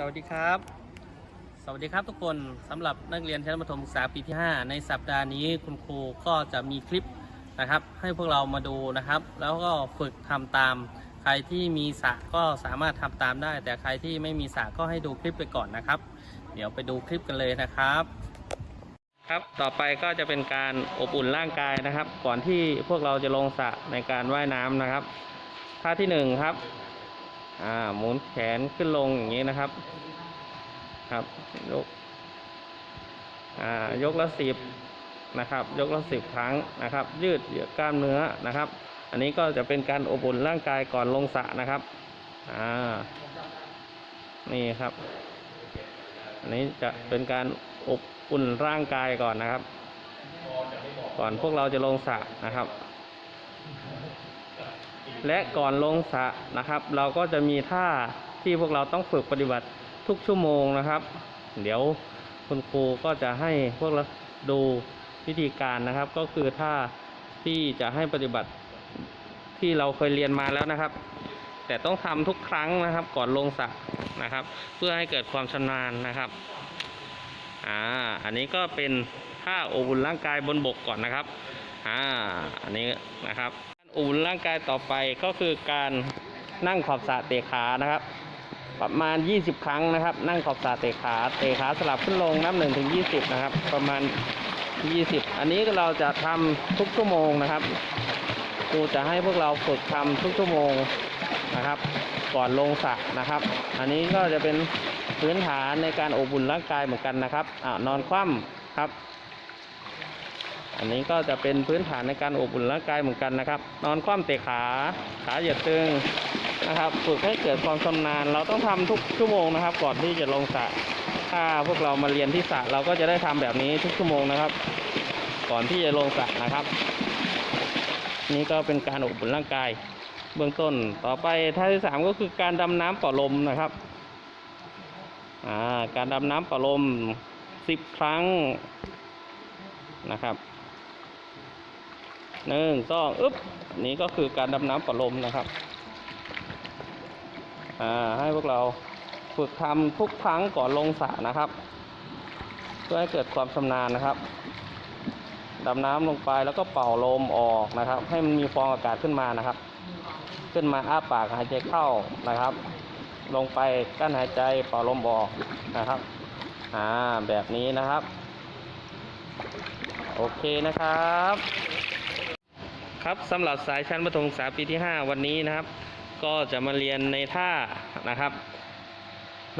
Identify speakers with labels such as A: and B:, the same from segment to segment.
A: สวัสดีครับ สวัสดีครับทุกคนสำหรับนักเรียนชั้นประถมศึกษาปีที่ 5 ในสัปดาห์นี้คุณครูก็จะมีคลิปนะครับ ให้พวกเรามาดูนะครับ แล้วก็ฝึกทำตาม ใครที่มีสระก็สามารถทำตามได้ แต่ใครที่ไม่มีสระก็ให้ดูคลิปไปก่อนนะครับ เดี๋ยวไปดูคลิปกันเลยนะครับ ครับต่อไปก็จะเป็นการอบอุ่นร่างกายนะครับ ก่อนที่พวกเราจะลงสระในการว่ายน้ำนะครับท่าที่หนึ่งครับ อ่าหมุนแขนขึ้นลงอย่างนี้นะครับ ครับยกอ่ายกละสิบนะครับ ยกละสิบครั้งนะครับ ยืดเหยียดกล้ามเนื้อนะครับ อันนี้ก็จะเป็นการอบอุ่นร่างกายก่อนลงสระนะครับอ่านี่ครับ อันนี้จะเป็นการอบอุ่นร่างกายก่อนนะครับ ก่อนพวกเราจะลงสระนะครับ และก่อนลงสระนะครับ เราก็จะมีท่าที่พวกเราต้องฝึกปฏิบัติทุกชั่วโมงนะครับ เดี๋ยวคุณครูก็จะให้พวกเราดูวิธีการนะครับ ก็คือท่าที่จะให้ปฏิบัติที่เราเคยเรียนมาแล้วนะครับ แต่ต้องทำทุกครั้งนะครับ ก่อนลงสระนะครับ เพื่อให้เกิดความชำนาญนะครับอ่าอันนี้ก็เป็นท่าอบอุ่นร่างกายบนบกก่อนนะครับอ่าอันนี้นะครับ อบอุ่นร่างกายต่อไปก็คือการนั่งขอบสระเตะขานะครับ ประมาณ 20 ครั้งนะครับ นั่งขอบสระเตะขาเตะขาสลับขึ้นลงนับ1ถึง20นะครับ ประมาณ 20 อันนี้เราจะทำทุกชั่วโมงนะครับครูจะให้พวกเราฝึกทำทุกชั่วโมงนะครับ ก่อนลงสระนะครับ อันนี้ก็จะเป็นพื้นฐานในการอบอุ่นร่างกายเหมือนกันนะครับอ่านอนคว่ำครับ อันนี้ก็จะเป็นพื้นฐานในการอบอุ่นร่างกายเหมือนกันนะครับ นอนคว่ำเตะขา ขาเหยียดตึงนะครับ ฝึกให้เกิดความชำนาญ เราต้องทำทุกชั่วโมงนะครับ ก่อนที่จะลงสระ ถ้าพวกเรามาเรียนที่สระเราก็จะได้ทำแบบนี้ทุกชั่วโมงนะครับ ก่อนที่จะลงสระนะครับ นี่ก็เป็นการอบอุ่นร่างกาย เบื้องต้น ต่อไปท่าที่สามก็คือการดำน้ำป่าลมนะครับ การดำน้ำป่าลมสิบครั้งนะครับ หนึ่งสองอึ๊บนี้ก็คือการดำน้ำปะลมนะครับ อ่าให้พวกเราฝึกทำทุกครั้งก่อนลงสระนะครับ เพื่อให้เกิดความชำนาญนะครับดำน้ำลงไปแล้วก็เป่าลมออกนะครับ ให้มันมีฟองอากาศขึ้นมานะครับ ขึ้นมาอ้าปากหายใจเข้านะครับ ลงไปกั้นหายใจเป่าลมออกนะครับอ่าแบบนี้นะครับ โอเคนะครับ ครับสำหรับสายชั้นประถมศึกษาปีที่ 5 วันนี้นะครับ ก็จะมาเรียนในท่านะครับ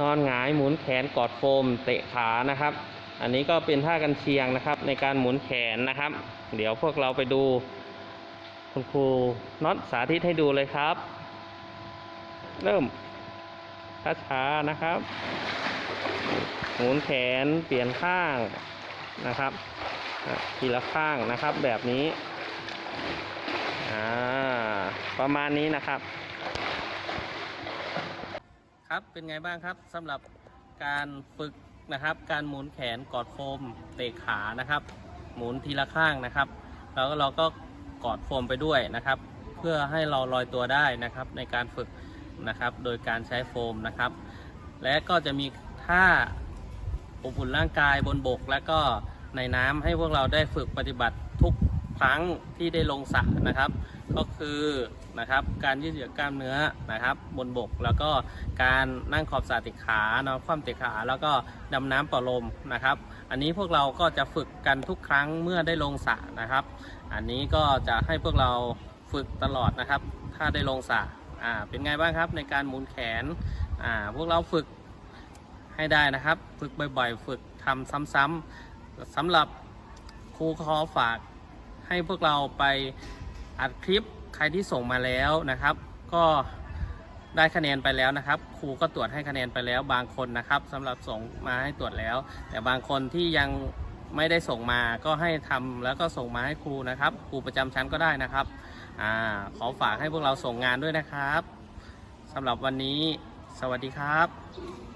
A: นอนหงายหมุนแขนกอดโฟม เตะขานะครับ อันนี้ก็เป็นท่ากันเชียงนะครับ ในการหมุนแขนนะครับ เดี๋ยวพวกเราไปดู คุณครูน็อตสาธิตให้ดูเลยครับ เริ่มช้าๆนะครับ หมุนแขนเปลี่ยนข้างนะครับทีละข้างนะครับแบบนี้ ประมาณนี้นะครับ ครับเป็นไงบ้างครับสำหรับการฝึกนะครับ การหมุนแขนกอดโฟมเตะขานะครับ หมุนทีละข้างนะครับ แล้วเราก็กอดโฟมไปด้วยนะครับ เพื่อให้เราลอยตัวได้นะครับ ในการฝึกนะครับ โดยการใช้โฟมนะครับ และก็จะมีท่าอบอุ่นร่างกายบนบก และก็ในน้ำให้พวกเราได้ฝึกปฏิบัติทุก ครั้งที่ได้ลงสระนะครับ ก็คือนะครับการยืดเหยียดกล้ามเนื้อนะครับ บนบกแล้วก็การนั่งขอบสระติดขานอนคว่ำติดขา แล้วก็ดำน้ำเป่าลมนะครับ อันนี้พวกเราก็จะฝึกกันทุกครั้งเมื่อได้ลงสระนะครับ อันนี้ก็จะให้พวกเราฝึกตลอดนะครับ ถ้าได้ลงสระอ่าเป็นไงบ้างครับในการหมุนแขนอ่าพวกเราฝึกให้ได้นะครับ ฝึกบ่อยๆ ฝึกทำซ้ำๆสำหรับครูขอฝาก ให้พวกเราไปอัดคลิปใครที่ส่งมาแล้วนะครับ ก็ได้คะแนนไปแล้วนะครับ ครูก็ตรวจให้คะแนนไปแล้วบางคนนะครับสำหรับส่งมาให้ตรวจแล้ว แต่บางคนที่ยังไม่ได้ส่งมาก็ให้ทำแล้วก็ส่งมาให้ครูนะครับ ครูประจำชั้นก็ได้นะครับอาขอฝากให้พวกเราส่งงานด้วยนะครับสำหรับวันนี้ สวัสดีครับ